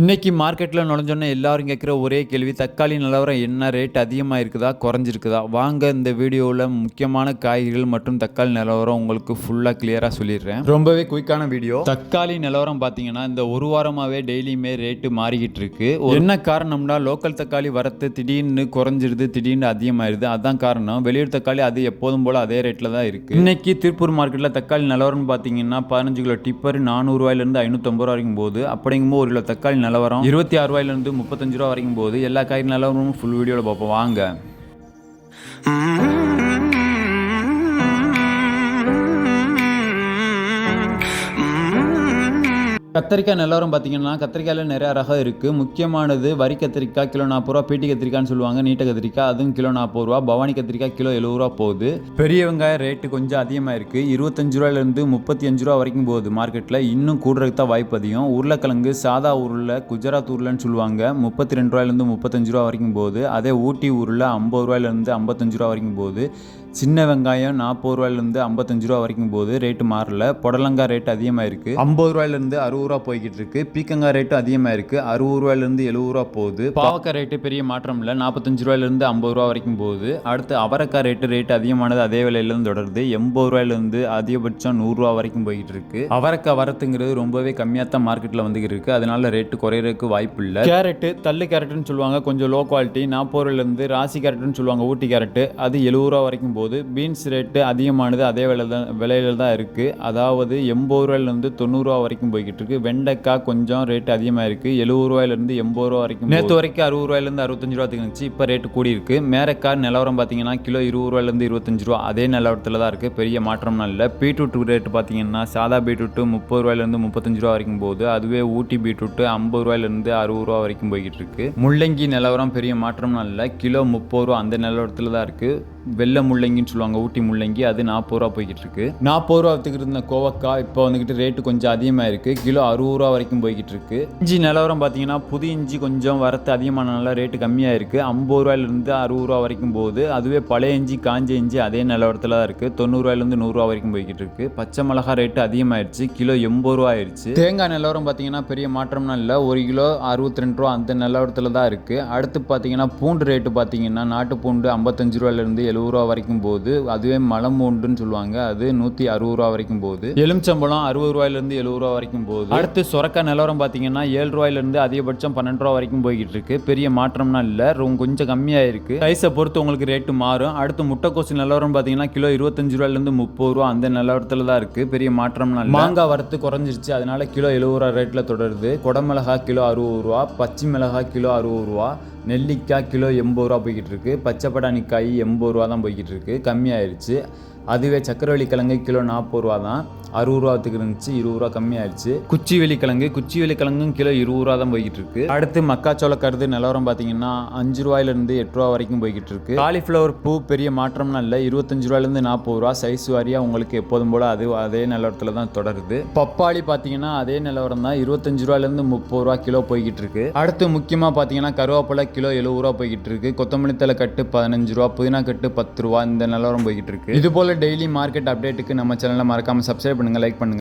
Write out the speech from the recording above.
இன்றைக்கி மார்க்கெட்டில் நுழைஞ்சோன்னே எல்லாரும் கேட்குற ஒரே கேள்வி தக்காளி நிலவரம் என்ன ரேட் அதிகமாக இருக்குதா குறைஞ்சிருக்குதா? வாங்க இந்த வீடியோவில் முக்கியமான காய்கறிகள் மற்றும் தக்காளி நிலவரம் உங்களுக்கு ஃபுல்லாக கிளியராக சொல்லிடுறேன். ரொம்பவே குயிக்கான வீடியோ. தக்காளி நிலவரம் பார்த்தீங்கன்னா இந்த ஒரு வாரமாகவே டெய்லியுமே ரேட்டு மாறிக்கிட்டு இருக்கு. என்ன காரணம்னா லோக்கல் தக்காளி வரத்து திடீர்னு குறைஞ்சிருது திடீர்னு அதிகமாயிருது. அதான் காரணம். வெளியூர் தக்காளி அது எப்போதும் போல் அதே ரேட்டில் தான் இருக்குது இன்றைக்கி திருப்பூர் மார்க்கெட்டில் தக்காளி நிலவரம்னு பார்த்தீங்கன்னா பதினஞ்சு கிலோ டிப்பர் நானூறுரூவாயிலேருந்து ஐநூற்றம்பது ரூபா வரைக்கும் போது அப்படிங்கும்போது ஒரு கிலோ தக்காளி நிலவரம்? இருபத்தி ஆறு ரூபாயிலேருந்து முப்பத்தஞ்சு ரூபா வரைக்கும் போகுது. எல்லா காய் நிலவரமும் ஃபுல் வீடியோவில் பார்ப்போம். வாங்க. கத்திரிக்காய் நிலவரம் பார்த்தீங்கன்னா கத்திரிக்காயில் நிறைய ரகம் இருக்குது முக்கியமானது வரி கத்திரிக்காய் கிலோ நாற்பது ரூபா பீட்டி கத்திரிக்காய்னு சொல்லுவாங்க நீட்ட கத்திரிக்காய். அதுவும் கிலோ நாற்பது ரூபா பவானி கத்திரிக்காய் கிலோ எழுபது ரூபா போகுது. பெரிய வெங்காயம் ரேட்டு கொஞ்சம் அதிகமாக இருக்குது இருபத்தஞ்சு ரூபாயிலேருந்து முப்பத்தி அஞ்சு ரூபா வரைக்கும் போகுது மார்க்கெட்டில் இன்னும் கூடுறதுக்கு தான் வாய்ப்பு அதிகம். உருளைக்கிழங்கு சாதா ஊரில் குஜராத் உருளைன்னு சொல்லுவாங்க முப்பத்தி ரெண்டு ரூபாயிலேருந்து முப்பத்தஞ்சு ரூபா வரைக்கும் போகுது. அதே ஊட்டி ஊரில் ஐம்பது ரூபாயிலேருந்து ஐம்பத்தஞ்சு ரூபா வரைக்கும் போகுது. சின்ன வெங்காயம் நாற்பது ரூபாயிலேருந்து ஐம்பத்தஞ்சு ரூபா வரைக்கும் போகுது. ரேட்டு மாறல. புடலங்காய் ரேட்டு அதிகமாக இருக்குது ஐம்பது ரூபாயிலேருந்து அறுபது ரூபா போய்கிட்டு இருக்கு பீக்கங்காய் ரேட்டு அதிகமாக இருக்குது அறுபது ரூபாயிலேருந்து எழுபது ரூபா போகுது. பாவக்காய் ரேட்டு பெரிய மாற்றம் இல்லை. நாற்பத்தஞ்சு ரூபாயிலேருந்து ஐம்பது ரூபா வரைக்கும் போகுது. அடுத்து அவரைக்காய் ரேட்டு ரேட்டு அதிகமானது அதே விலையிலேருந்து தொடருது. எண்பது ரூபாயிலேருந்து அதிகபட்சம் நூறுரூவா வரைக்கும் போய்கிட்டு இருக்கு அவரைக்காய் வரத்துங்கிறது ரொம்பவே கம்மியாக தான் மார்க்கெட்டில் வந்துக்கிட்டு இருக்கு அதனால ரேட்டு குறையிறதுக்கு வாய்ப்பு இல்லை. கேரட்டு தள்ளு கேரட்டுன்னு சொல்லுவாங்க. கொஞ்சம் லோ குவாலிட்டி நாற்பது ரூபாயிலேருந்து ராசி கேரட்டுன்னு சொல்லுவாங்க. ஊட்டி கேரட்டு. அது எழுபது ரூபா வரைக்கும் போகுது. பீன்ஸ் ரேட்டு அதிகமானது அதே விலை தான் விலையில தான் இருக்குது அதாவது எண்பது ரூபாயிலேருந்து தொண்ணூறுரூவா வரைக்கும் போய்கிட்டு இருக்கு. வெண்டைக்காய் கொஞ்சம் ரேட் அதிகமாக இருக்குது எழுபது ரூபாயிலேருந்து எண்பது ரூபா வரைக்கும் நேற்று வரைக்கும் அறுபது ரூபாயிலேருந்து அறுபத்தஞ்சு ரூபா இருந்துச்சு. இப்போ ரேட்டு கூடி இருக்கு. மேரக்காய் நிலவரம் பார்த்தீங்கன்னா கிலோ இருபது ரூபாயிலேருந்து இருபத்தஞ்சு ரூபா. அதே நிலவரத்தில் தான் இருக்குது பெரிய மாற்றம்லாம் இல்லை. பீட்ரூட் ரேட்டு பார்த்தீங்கன்னா சாதா பீட்ரூட்டு முப்பது ரூபாயிலேருந்து முப்பத்தஞ்சு ரூபா வரைக்கும் போகுது. அதுவே ஊட்டி பீட்ரூட்டு ஐம்பது ரூபாயிலேருந்து அறுபது ரூபா வரைக்கும் போய்கிட்டு இருக்கு. முள்ளங்கி நிலவரம் பெரிய மாற்றம்லாம் இல்லை. கிலோ முப்பது ரூபா அந்த நிலவரத்தில் தான் இருக்குது வெள்ளை முள்ளங்கின்னு சொல்லுவாங்க ஊட்டி முள்ளங்கி அது நாற்பது ரூபா போய்கிட்டு இருக்கு நாற்பது ரூபா வித்துக்கிட்டு இருந்த கோவக்காய் இப்போ வந்துக்கிட்டு ரேட்டு கொஞ்சம் அதிகமாக இருக்கு கிலோ அறுபது ரூபா வரைக்கும் போய்கிட்டு இருக்கு இஞ்சி நிலவரம் பார்த்தீங்கன்னா புது இஞ்சி கொஞ்சம் வரத்து அதிகமானனால ரேட்டு கம்மியாக இருக்கு ஐம்பது ரூபாயிலிருந்து அறுபது ரூபா வரைக்கும் போகுது. அதுவே பழைய இஞ்சி காஞ்ச இஞ்சி அதே நிலவரத்தில் தான் இருக்கு. தொண்ணூறு ரூபாயிலிருந்து நூறுரூவா வரைக்கும் போய்கிட்டு இருக்கு பச்சை மிளகா ரேட்டு அதிகமாயிருச்சு. கிலோ எண்பது ரூபா ஆயிடுச்சு தேங்காய் நிலவரம் பார்த்தீங்கன்னா பெரிய மாற்றம்னா இல்லை. ஒரு கிலோ அறுபத்தி ரெண்டு ரூபா அந்த நிலவரத்தில் தான் இருக்கு. அடுத்து பார்த்தீங்கன்னா பூண்டு ரேட்டு பார்த்தீங்கன்னா நாட்டு பூண்டு ஐம்பத்தஞ்சு ரூபாயிலிருந்து எழுபது ரூபா வரைக்கும் போகுது. அதுவே மலம் ஒன்றுன்னு சொல்லுவாங்க. அது நூற்றி அறுபது ரூபா வரைக்கும் போகுது. எலுமிச்சம்பழம் அறுபது ரூபாயிலிருந்து எழுபது ரூபா வரைக்கும் போகுது. அடுத்து சுரக்க நிலவரம் பார்த்தீங்கன்னா ஏழு ரூபாயிலிருந்து அதிகபட்சம் பன்னெண்டு ரூபா வரைக்கும் போய்கிட்டு இருக்கு பெரிய மாற்றம்னா இல்லை. ரூம் கொஞ்சம் கம்மியாக இருக்கு சைஸை பொறுத்து உங்களுக்கு ரேட்டு மாறும். அடுத்து முட்டைக்கோசு நிலவரம் பார்த்தீங்கன்னா கிலோ இருபத்தஞ்சு ரூபாயிலிருந்து முப்பது ரூபா அந்த நிலவரத்தில் தான் இருக்கு. பெரிய மாற்றம்னா மாங்காய் வரத்து குறைஞ்சிருச்சு. அதனால கிலோ எழுபது ரூபா ரேட்டில் தொடருது. குடமிளகா கிலோ அறுபது ரூபா பச்சை மிளகாய் கிலோ அறுபது ரூபா நெல்லிக்காய் கிலோ எண்பது ரூபா போய்கிட்டு இருக்கு பச்சை பட்டாணிக்காய் எண்பது ரூபா தான் போய்கிட்டு இருக்கு. கம்மியாயிருச்சு. அதுவே சக்கரவள்ளி கிழங்கு கிலோ நாற்பது ரூபா தான். அறுபது ரூபாத்துக்கு இருந்துச்சு இருபது ரூபா கம்மியாயிடுச்சு. குச்சி கிழங்கு குச்சி கிழங்கும் கிலோ இருபது ரூபா தான் போய்கிட்டு இருக்கு. அடுத்து மக்காச்சோள கருது நிலவரம் பார்த்தீங்கன்னா அஞ்சு ரூபாயிலிருந்து எட்டு ரூபா வரைக்கும் போய்கிட்டு இருக்கு. காலிஃப்ளவர் பூ பெரிய மாற்றம்னா இல்லை இருபத்தஞ்சு ரூபாயிலிருந்து நாற்பது ரூபா. சைஸ் வாரியாக உங்களுக்கு எப்போதும் போல அது அதே நிலவரத்தில் தான் தொடருது. பப்பாளி பார்த்தீங்கன்னா அதே நிலவரம் தான் இருபத்தஞ்சு ரூபாயிலிருந்து முப்பது ரூபா கிலோ போய்கிட்டு இருக்கு. அடுத்து முக்கியமாக பார்த்தீங்கன்னா கருவேப்பிலை கிலோ எழுபது ரூபா போய்கிட்டு இருக்கு. கொத்தமல்லி தலை கட்டு பதினஞ்சு ரூபா புதினா கட்டு பத்து ரூபா இந்த நிலவரம் போய்கிட்டு இருக்கு. இது போல டெய்லி மார்க்கெட் அப்டேட்டுக்கு நம்ம சேனலை மறக்காம சப்ஸ்கிரைப் பண்ணுங்க லைக் பண்ணுங்க.